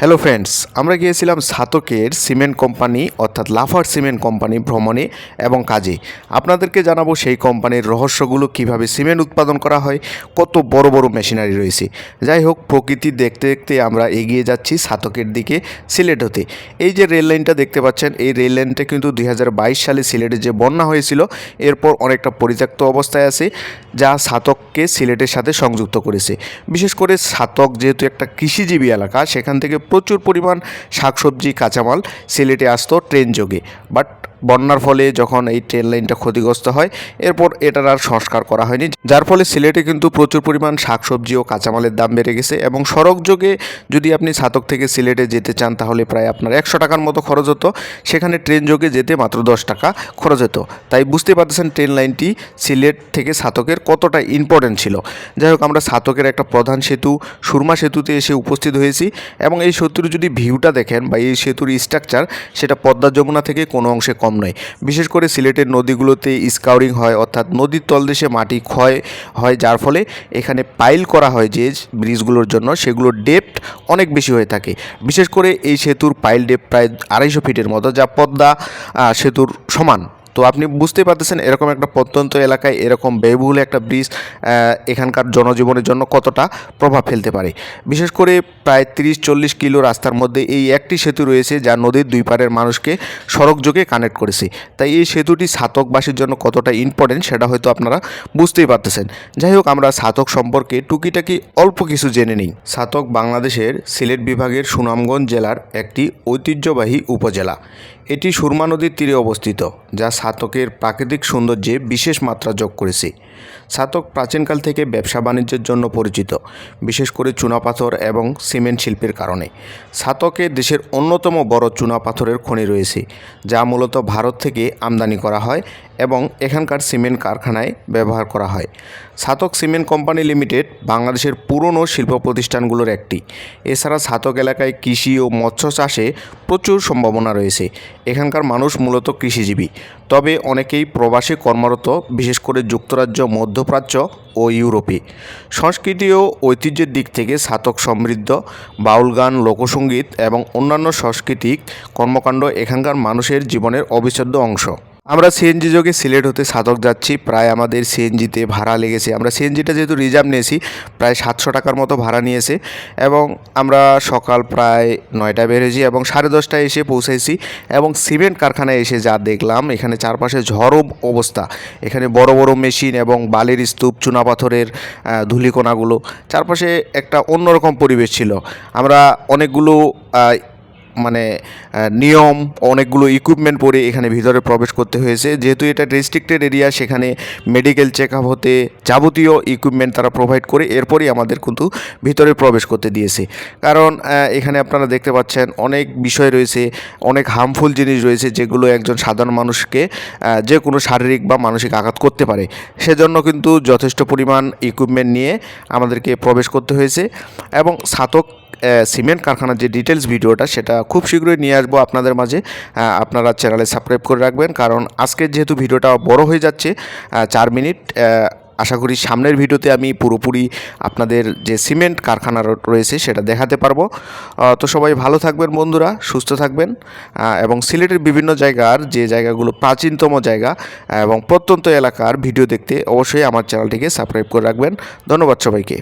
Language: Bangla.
হ্যালো ফ্রেন্ডস আমরা গিয়েছিলাম সাতকের সিমেন্ট কোম্পানি, অর্থাৎ লাফার সিমেন্ট কোম্পানি ভ্রমণে এবং কাজে। আপনাদেরকে জানাব সেই কোম্পানির রহস্যগুলো, কীভাবে সিমেন্ট উৎপাদন করা হয়, কত বড় বড় মেশিনারি রয়েছে। যাই হোক, প্রকৃতি দেখতে দেখতে আমরা এগিয়ে যাচ্ছি সাতকের দিকে সিলেট হতে এই যে রেল লাইনটা দেখতে পাচ্ছেন, এই রেল লাইনটা কিন্তু দুই হাজার বাইশ সালে সিলেটে যে বন্যা হয়েছিল, এরপর অনেকটা পরিত্যক্ত অবস্থায় আছে, যা সাতককে সিলেটের সাথে সংযুক্ত করেছে। বিশেষ করে সাতক যেহেতু একটা কৃষিজীবী এলাকা, সেখান থেকে প্রচুর পরিমাণ শাকসবজি কাঁচামাল সিলেটে আসতো ট্রেন যোগে। বাট বন্যার ফলে যখন এই ট্রেন লাইনটা ক্ষতিগ্রস্ত হয়, এরপর এটার আর সংস্কার করা হয়নি। যার ফলে সিলেটে কিন্তু প্রচুর পরিমাণ শাকসবজি ও কাঁচামালের দাম বেড়ে গেছে এবং সড়ক যোগে যদি আপনি ছাতক থেকে সিলেটে যেতে চান, তাহলে প্রায় আপনার একশো টাকার মতো খরচ হতো। সেখানে ট্রেন যোগে যেতে মাত্র দশ টাকা খরচ হতো। তাই বুঝতে পারতেছেন ট্রেন লাইনটি সিলেট থেকে ছাতকের কতটা ইম্পর্টেন্ট ছিল। যাই হোক, আমরা ছাতকের একটা প্রধান সেতু, সুরমা সেতুতে এসে উপস্থিত হয়েছি এবং এই সেতুর যদি ভিউটা দেখেন বা এই সেতুর স্ট্রাকচার সেটা পদ্মা যমুনা থেকে কোনো অংশে কম নয়। বিশেষ করে সিলেটের নদীগুলোতে স্কাউরিং হয়, অর্থাৎ নদীর তলদেশে মাটি ক্ষয় হয়, যার ফলে এখানে পাইল করা হয় যে ব্রিজগুলোর জন্য সেগুলোর ডেপথ অনেক বেশি হয়ে থাকে। বিশেষ করে এই সেতুর পাইল ডেপ প্রায় আড়াইশো ফিটের মতো, যা পদ্মা সেতুর সমান। তো আপনি বুঝতে পারতেছেন এরকম একটা প্রত্যন্ত এলাকায় এরকম ব্যয়বহুল একটা ব্রিজ এখানকার জনজীবনের জন্য কতটা প্রভাব ফেলতে পারে। বিশেষ করে প্রায় তিরিশ চল্লিশ কিলো রাস্তার মধ্যে এই একটি সেতু রয়েছে যা নদীর দুই পারের মানুষকে সড়ক যোগে কানেক্ট করেছে। তাই এই সেতুটি সাতকবাসীর জন্য কতটা ইম্পর্টেন্ট সেটা হয়তো আপনারা বুঝতেই পারতেছেন। যাই হোক, আমরা সাতক সম্পর্কে টুকিটাকি অল্প কিছু জেনে নিই। সাতক বাংলাদেশের সিলেট বিভাগের সুনামগঞ্জ জেলার একটি ঐতিহ্যবাহী উপজেলা। এটি সুরমা নদীর তীরে অবস্থিত, যা সাতকের প্রাকৃতিক সৌন্দর্যে বিশেষ মাত্রা যোগ করেছে। সাতক প্রাচীনকাল থেকে ব্যবসা বাণিজ্যের জন্য পরিচিত, বিশেষ করে চুনাপাথর এবং সিমেন্ট শিল্পের কারণে। সাতকে দেশের অন্যতম বড় চুনাপাথরের খনি রয়েছে, যা মূলত ভারত থেকে আমদানি করা হয় এবং এখানকার সিমেন্ট কারখানায় ব্যবহার করা হয়। সাতক সিমেন্ট কোম্পানি লিমিটেড বাংলাদেশের পুরনো শিল্প প্রতিষ্ঠানগুলোর একটি। এছাড়া সাতক এলাকায় কৃষি ও মৎস্য চাষে প্রচুর সম্ভাবনা রয়েছে। এখানকার মানুষ মূলত কৃষিজীবী। তবে অনেকেই প্রবাসী কর্মরত, বিশেষ করে যুক্তরাজ্য, মধ্যপ্রাচ্য ও ইউরোপে। সংস্কৃতি ও ঐতিহ্যের দিক থেকে সাতক সমৃদ্ধ, বাউল গান লোকসঙ্গীত এবং অন্যান্য সাংস্কৃতিক কর্মকাণ্ড এখানকার মানুষের জীবনের অবিচ্ছেদ্য অংশ। আমরা সিএনজি যোগে সিলেট হতে সাতক যাচ্ছি প্রায় আমাদের সিএনজিতে ভাড়া লেগেছে। আমরা সিএনজিটা যেহেতু রিজার্ভ নিয়েছি প্রায় সাতশো টাকার মতো ভাড়া নিয়েছে এবং আমরা সকাল প্রায় নয়টায় বেরিয়েছি এবং সাড়ে দশটায় এসে পৌঁছেছি এবং সিমেন্ট কারখানায় এসে যা দেখলাম এখানে চারপাশে ঝড়ো অবস্থা। এখানে বড় বড় মেশিন এবং বালির স্তূপ চুনাপাথরের আহ, ধূলিকণাগুলো চারপাশে একটা অন্যরকম পরিবেশ ছিল। আমরা অনেকগুলো মানে নিয়ম অনেকগুলো ইকুইপমেন্ট পরে এখানে ভিতরে প্রবেশ করতে হয়েছে। যেহেতু এটা রেস্ট্রিক্টেড এরিয়া সেখানে মেডিকেল চেক আপ হতে যাবতীয় ইকুইপমেন্ট তারা প্রোভাইড করে, এরপরই আমাদের কিন্তু ভিতরে প্রবেশ করতে দিয়েছে। কারণ এখানে আপনারা দেখতে পাচ্ছেন অনেক বিষয় রয়েছে, অনেক হার্মফুল জিনিস রয়েছে, যেগুলো একজন সাধারণ মানুষকে যে কোনো শারীরিক বা মানসিক আঘাত করতে পারে। সেজন্য কিন্তু যথেষ্ট পরিমাণ ইকুইপমেন্ট নিয়ে আমাদেরকে প্রবেশ করতে হয়েছে। এবং সাতক সিমেন্ট কারখানার যে ডিটেলস ভিডিওটা, সেটা খুব শীঘ্রই নিয়ে আসব আপনাদের মাঝে। আপনারা চ্যানেলে সাবস্ক্রাইব করে রাখবেন, কারণ আজকের যেহেতু ভিডিওটা বড় হয়ে যাচ্ছে চার মিনিট আশা করি সামনের ভিডিওতে আমি পুরোপুরি আপনাদের যে সিমেন্ট কারখানা রয়েছে সেটা দেখাতে পারব। তো সবাই ভালো থাকবেন বন্ধুরা, সুস্থ থাকবেন এবং সিলেটের বিভিন্ন জায়গার যে জায়গাগুলো প্রাচীনতম জায়গা এবং প্রত্যন্ত এলাকার ভিডিও দেখতে অবশ্যই আমার চ্যানেলটিকে সাবস্ক্রাইব করে রাখবেন। ধন্যবাদ সবাইকে।